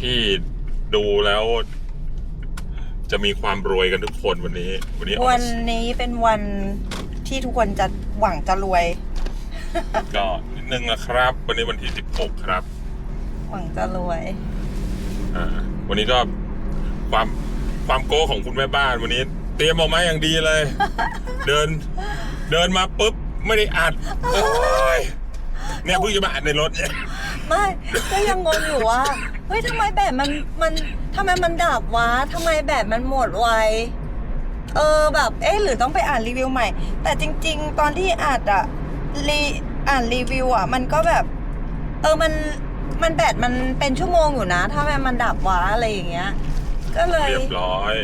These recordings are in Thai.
ที่ดูแล้วจะมีความรวยกันทุกคนวันนี้ วันนี้ออกวันมานี้เป็นวันที่ทุกคนจะหวังจะรวย ก็นิดนึงนะครับ วันนี้วันที่16ครับ หวังจะรวย อ่า วันนี้ก็ความความโก้ของคุณแม่บ้านวันนี้ เตรียมออกมาอย่างดีเลย เดิน เดินมาปุ๊บ ไม่ได้อัดโอ้ยเนี่ยเพิ่งจะมาอัดในรถเนี่ย ไม่ก็ยังงงอยู่ว่าเฮ้ยทำไมแบตมันมันทำไมมันดับวะทำไมแบตมันหมดไวเออแบบเอ๊ะหรือต้องไปอ่านรีวิวใหม่ แต่จริง ๆ ตอนที่อ่านอะรีอ่านรีวิวอะมันก็แบบ เออมันมันแบตมันเป็นชั่วโมงอยู่นะ ถ้ามันดับวะอะไรอย่างเงี้ย ก็เลยเรียบร้อย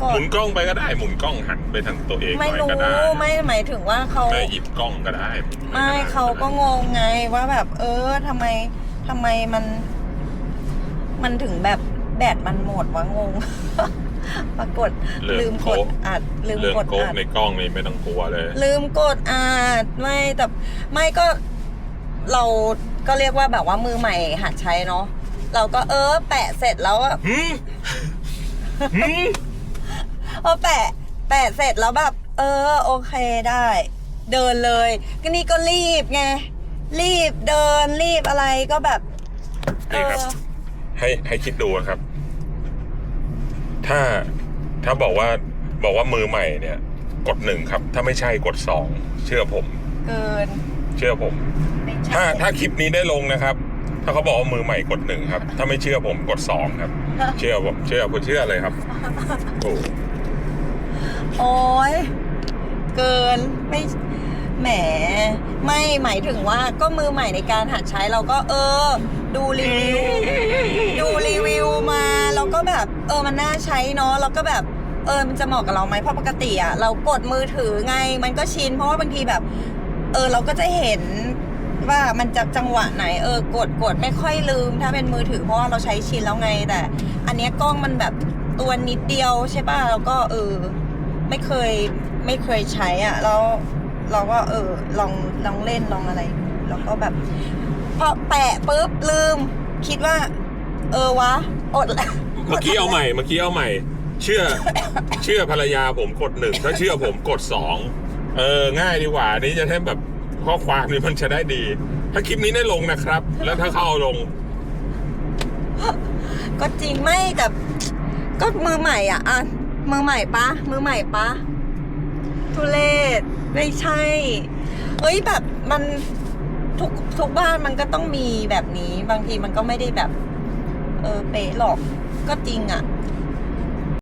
กหมุดนกล้องไปก็ได้หมุนกล้องหันไปทางตัวเองหไม่น่อยรู้ก็ได้ไม่หมายถึงว่าเขาแม่หยิบกล้องก็ได้ไม่เขาก็งงไงว่าแบบ เออทำไมทำไมมัน มันถึงแบบแบตมันหมดวะงง ปรากฏเรื่องลืมกดโก๊ะอัด ลืมเรื่องกดโก๊กอัด ในกล้องนี่ไม่ต้องกลัวเลย ลืมกดอัดไม่แต่ไม่ก็เราก็เรียกว่าแบบว่ามือใหม่หัดใช้เนาะเราก็เออ แปะเสร็จแล้วอะหืมหืม พอแปะแปะเสร็จแล้วแบบ เออโอเคได้ เดินเลยก็นี่ก็รีบไง รีบเดินรีบอะไรก็แบบ เอนี่ครับ อ ให้ให้คิดดูนะครับ ถ้าถ้าบอกว่าบอกว่ามือใหม่เนี่ย กดหนึ่งครับ ถ้าไม่ใช่กดสองเชื่อผม เกินเชื่อผม ไม่ใช่ถ้าถ้าคลิปนี้ได้ลงนะครับ ถ้าเขาบอกว่ามือใหม่กดหนึ่งครับ ถ้าไม่เชื่อผมกดสองครับ เชื่อผมเชื่อผมเชื่อเลยครับโอ้ โอ้ยเกินไม่แหม ไม่หมายถึงว่าก็มือใหม่ในการหัดใช้เราก็เออ ดูรีวิว ดูรีวิวมาแล้วก็แบบ เออมันน่าใช้เนาะแล้วก็แบบเออมันจะเหมาะกับเราไหมเพราะปกติอะเรากดมือถือไง มันก็ชิน เพราะว่าบางทีแบบ เออเราก็จะเห็นว่ามันจะจังหวะไหนเออกดกดไม่ค่อยลืม ถ้าเป็นมือถือเพราะว่าเราใช้ชินแล้วไงแต่ อันเนี้ยกล้องมันแบบตัวนิดเดียวใช่ป่ะแล้วก็เออ ไม่เคยไม่เคยใช้อะแล้วเราก็เออลองลองเล่นลองอะไรดูแล้วก็แบบพอแปะปุ๊บลืม คิดว่า เออวะ อดละเมื่อกี้เอาใหม่เมื่อกี้เอาใหม่ เชื่อ เชื่อภรรยาผมกดหนึ่งถ้าเชื่อผมกดสองเออง่ายดีกว่านี้จะให้แบบข้อความนี้มันจะได้ดี ถ้าคลิปนี้ได้ลงนะครับ แล้วถ้าเขาเอาลง ก็จริงไม่แต่ก็มือใหม่อะอะ มือใหม่ปะมือใหม่ปะทุเลศไม่ใช่เอ้ยแบบมันทุกทุกบ้านมันก็ต้องมีแบบนี้ บางทีมันก็ไม่ได้แบบ เออเป๊ะหรอกก็จริงอะ